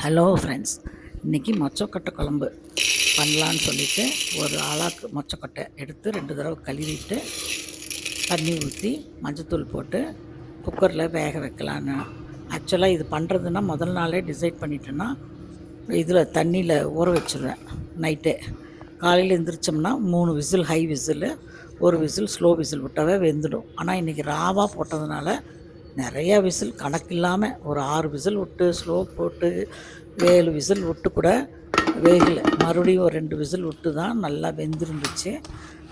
Hello friends இன்றைக்கி மொச்சக்கொட்டை குழம்பு பண்ணலான்னு சொல்லிவிட்டு ஒரு ஆளாக்கு மொச்சக்கொட்டை எடுத்து ரெண்டு தடவை கழுவிட்டு தண்ணி ஊற்றி மஞ்சத்தூள் போட்டு குக்கரில் வேக வைக்கலான்னு ஆக்சுவலாக இது பண்ணுறதுன்னா முதல் நாளே டிசைட் பண்ணிட்டேன்னா இதில் தண்ணியில் ஊற வச்சுருவேன் நைட்டே. காலையில் எழுந்திரிச்சோம்னா மூணு விசில் ஹை விசில் ஒரு விசில் ஸ்லோ விசில் விட்டாவே வெந்துடும். ஆனால் இன்றைக்கி ராவாக போட்டதுனால நிறையா விசில் கணக்கில்லாமல் ஒரு ஆறு விசில் விட்டு ஸ்லோ போட்டு ஏழு விசில் விட்டு கூட வேகலை. மறுபடியும் ஒரு ரெண்டு விசில் விட்டு தான் நல்லா வெந்திருந்துச்சு.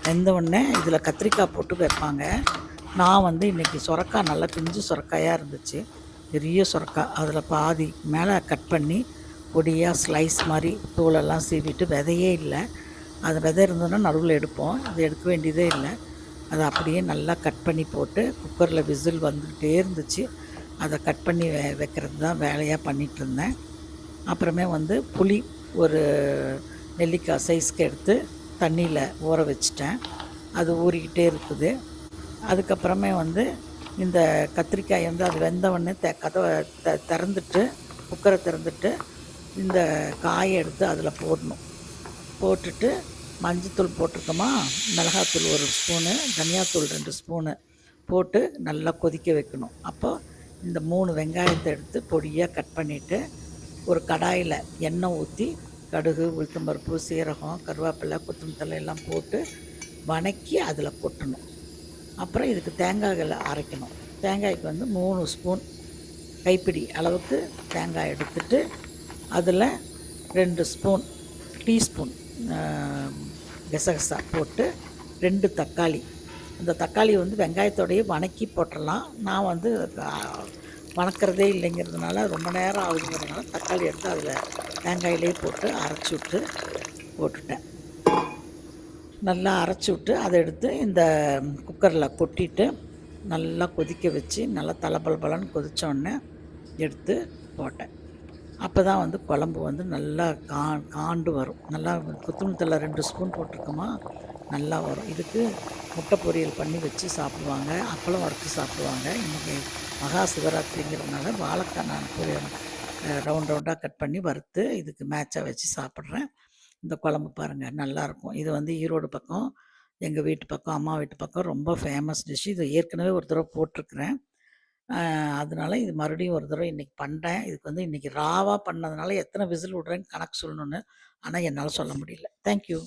வெந்த உடனே இதில் கத்திரிக்காய் போட்டு வைப்பாங்க. நான் வந்து இன்றைக்கி சுரக்காய் நல்லா பிஞ்சு சுரக்காயாக இருந்துச்சு. பெரிய சுரக்காய். அதில் பாதி மேலே கட் பண்ணி பொடியாக ஸ்லைஸ் மாதிரி தூளெல்லாம் சீவிட்டு விதையே இல்லை. அது விதை இருந்ததுன்னா நடுவில் எடுப்போம். அது எடுக்க வேண்டியதே இல்லை. அதை அப்படியே நல்லா கட் பண்ணி போட்டு குக்கரில் விசில் வந்துக்கிட்டே இருந்துச்சு. அதை கட் பண்ணி வே வைக்கிறது தான் வேலையாக பண்ணிகிட்டு இருந்தேன். அப்புறமே வந்து புளி ஒரு நெல்லிக்காய் சைஸ்க்கு எடுத்து தண்ணியில் ஊற வச்சிட்டேன். அது ஊறிக்கிட்டே இருக்குது. அதுக்கப்புறமே வந்து இந்த கத்திரிக்காய் வந்து அது வெந்தவொடனே த கதவை த திறந்துட்டு குக்கரை திறந்துட்டு இந்த காயை எடுத்து அதில் போடணும். போட்டுட்டு மஞ்சத்தூள் போட்டிருக்கோமா? மிளகாத்தூள் ஒரு ஸ்பூனு தனியாத்தூள் ரெண்டு ஸ்பூனு போட்டு நல்லா கொதிக்க வைக்கணும். அப்போது இந்த மூணு வெங்காயத்தை எடுத்து பொடியாக கட் பண்ணிவிட்டு ஒரு கடாயில் எண்ணெய் ஊற்றி கடுகு உளுத்தம்பருப்பு சீரகம் கருவேப்பிலை கொத்தமல்லி எல்லாம் போட்டு வணக்கி அதில் கொட்டணும். அப்புறம் இதுக்கு தேங்காய்களை அரைக்கணும். தேங்காய்க்கு வந்து மூணு ஸ்பூன் கைப்பிடி அளவுக்கு தேங்காய் எடுத்துட்டு அதில் ரெண்டு ஸ்பூன் டீஸ்பூன் கசகசா போட்டு ரெண்டு தக்காளி. அந்த தக்காளி வந்து வெங்காயத்தோடையே வணக்கி போட்டுடலாம். நான் வந்து வணக்கிறதே இல்லைங்கிறதுனால ரொம்ப நேரம் ஆகுதுங்கிறதுனால தக்காளி எடுத்து அதில் தேங்காயிலே போட்டு அரைச்சி விட்டு போட்டுட்டேன். நல்லா அரைச்சி விட்டு அதை எடுத்து இந்த குக்கரில் கொட்டிட்டு நல்லா கொதிக்க வச்சு நல்லா தலைபல் பலன்னு கொதித்தோடனே எடுத்து போட்டேன். அப்போ தான் வந்து குழம்பு வந்து நல்லா கா காண்டு வரும். நல்லா கொத்தமல்லி ரெண்டு ஸ்பூன் போட்டிருக்கோமா நல்லா வரும். இதுக்கு முட்டை பொரியல் பண்ணி வச்சு சாப்பிடுவாங்க அப்பளம் வறுத்து சாப்பிடுவாங்க. இன்றைக்கி மகா சிவராத்திரிங்கிறதுனால வாழைக்காய் நான் பொரியல் ரவுண்ட் ரவுண்டாக கட் பண்ணி வறுத்து இதுக்கு மேட்சாக வச்சு சாப்பிட்றேன். இந்த குழம்பு பாருங்கள் நல்லாயிருக்கும் இது வந்து ஈரோடு பக்கம் எங்கள் வீட்டு பக்கம் அம்மா வீட்டு பக்கம் ரொம்ப ஃபேமஸ் டிஷ் இது ஏற்கனவே ஒரு தடவை போட்டிருக்கிறேன். அதனால இது மறுபடியும் ஒரு தடவை இன்றைக்கி பண்ணுறேன் இதுக்கு வந்து இன்றைக்கி ராவாக பண்ணதுனால எத்தனை விசில் விடுறேன்னு கணக்கு சொல்லணுன்னு ஆனால் என்னால் சொல்ல முடியல. தேங்க்யூ